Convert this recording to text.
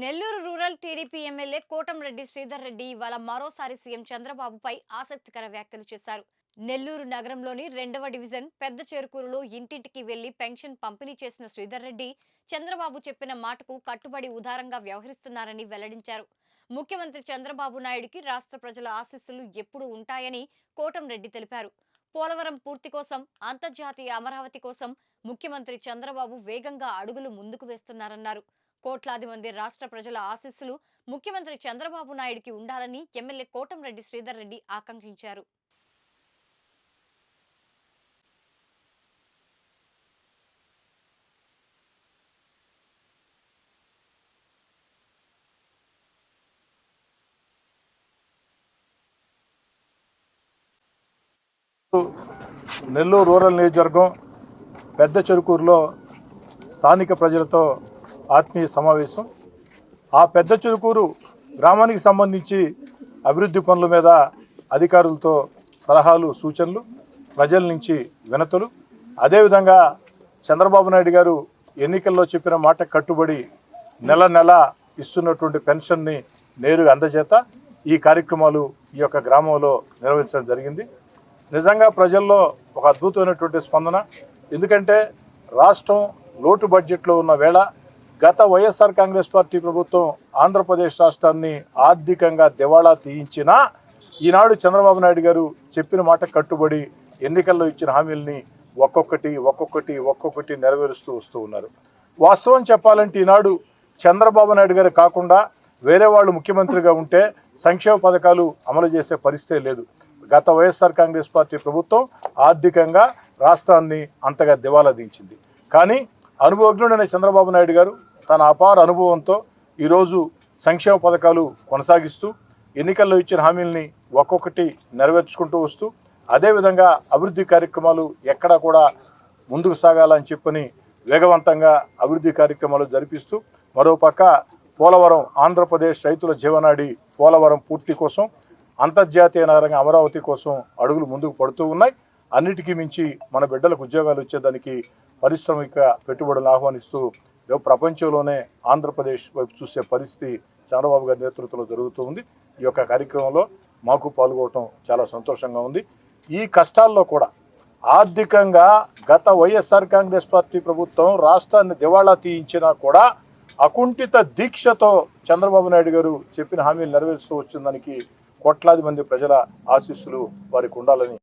Nellore rural TDP MLA Kotamreddy Sridhar Reddy ఇవాళ మరోసారి CM చంద్రబాబుపై ఆసక్తికర వ్యాఖ్యలు చేశారు. నెల్లూరు నగరంలోని రెండవ డివిజన్ పెద్ద చేరుకూరులో ఇంటింటికి వెళ్ళి పెన్షన్ పంపిణీ చేసిన శ్రీధర్ రెడ్డి చంద్రబాబు చెప్పిన మాటకు కట్టుబడి ఉదారంగా వ్యవహరిస్తున్నారని వెల్లడించారు. ముఖ్యమంత్రి చంద్రబాబు నాయుడికి రాష్ట్ర ప్రజల ఆశీస్సులు ఎప్పుడూ ఉంటాయని కోటంరెడ్డి తెలిపారు. పోలవరం పూర్తి కోసం అంతర్జాతీయ అమరావతి కోసం ముఖ్యమంత్రి చంద్రబాబు వేగంగా అడుగులు ముందుకు వేస్తున్నారన్నారు. కోట్లాది మంది రాష్ట్ర ప్రజల ఆశీస్సులు ముఖ్యమంత్రి చంద్రబాబు నాయుడికి ఉండాలని ఎమ్మెల్యే కోటంరెడ్డి శ్రీధర్ రెడ్డి ఆకాంక్షించారు. నెల్లూరు రూరల్ నియోజకవర్గం పెద్ద చెరుకూరులో స్థానిక ప్రజలతో ఆత్మీయ సమావేశం. ఆ పెద్ద చురుకూరు గ్రామానికి సంబంధించి అభివృద్ధి పనుల మీద అధికారులతో సలహాలు సూచనలు ప్రజల నుంచి వినతులు. అదేవిధంగా చంద్రబాబు నాయుడు గారు ఎన్నికల్లో చెప్పిన మాట కట్టుబడి నెల నెల ఇస్తున్నటువంటి పెన్షన్ని నేరుగా అందజేత ఈ కార్యక్రమాలు ఈ యొక్క గ్రామంలో నిర్వహించడం జరిగింది. నిజంగా ప్రజల్లో ఒక అద్భుతమైనటువంటి స్పందన. ఎందుకంటే రాష్ట్రం లోటు బడ్జెట్లో ఉన్న వేళ గత వైఎస్ఆర్ కాంగ్రెస్ పార్టీ ప్రభుత్వం ఆంధ్రప్రదేశ్ రాష్ట్రాన్ని ఆర్థికంగా దివాళా తీయించినా ఈనాడు చంద్రబాబు నాయుడు గారు చెప్పిన మాట కట్టుబడి ఎన్నికల్లో ఇచ్చిన హామీల్ని ఒక్కొక్కటి ఒక్కొక్కటి ఒక్కొక్కటి నెరవేరుస్తూ వస్తూ ఉన్నారు. వాస్తవం చెప్పాలంటే ఈనాడు చంద్రబాబు నాయుడు గారు కాకుండా వేరే వాళ్ళు ముఖ్యమంత్రిగా ఉంటే సంక్షేమ పథకాలు అమలు చేసే పరిస్థితే లేదు. గత వైఎస్ఆర్ కాంగ్రెస్ పార్టీ ప్రభుత్వం ఆర్థికంగా రాష్ట్రాన్ని అంతగా దివాలా దించింది కానీ అనుభవజ్ఞుడైన చంద్రబాబు నాయుడు గారు తన అపార అనుభవంతో ఈరోజు సంక్షేమ పథకాలు కొనసాగిస్తూ ఎన్నికల్లో ఇచ్చిన హామీల్ని ఒక్కొక్కటి నెరవేర్చుకుంటూ వస్తూ అదేవిధంగా అభివృద్ధి కార్యక్రమాలు ఎక్కడా కూడా ముందుకు సాగాలని చెప్పని వేగవంతంగా అభివృద్ధి కార్యక్రమాలు జరిపిస్తూ మరోపక్క పోలవరం ఆంధ్రప్రదేశ్ రైతుల జీవనాడి పోలవరం పూర్తి కోసం అంతర్జాతీయ నగరంగా అమరావతి కోసం అడుగులు ముందుకు పడుతూ ఉన్నాయి. అన్నిటికీ మించి మన బిడ్డలకు ఉద్యోగాలు వచ్చేదానికి పారిశ్రామిక పెట్టుబడులు ఆహ్వానిస్తూ ప్రపంచంలోనే ఆంధ్రప్రదేశ్ వైపు చూసే పరిస్థితి చంద్రబాబు గారి నేతృత్వంలో జరుగుతూ ఉంది. ఈ యొక్క కార్యక్రమంలో మాకు పాల్గొవటం చాలా సంతోషంగా ఉంది. ఈ కష్టాల్లో కూడా ఆర్థికంగా గత వైఎస్ఆర్ కాంగ్రెస్ పార్టీ ప్రభుత్వం రాష్ట్రాన్ని దివాళా తీయించినా కూడా అకుంఠిత దీక్షతో చంద్రబాబు నాయుడు గారు చెప్పిన హామీలు నెరవేరుస్తూ వచ్చిన దానికి కోట్లాది మంది ప్రజల ఆశీస్సులు వారికి ఉండాలని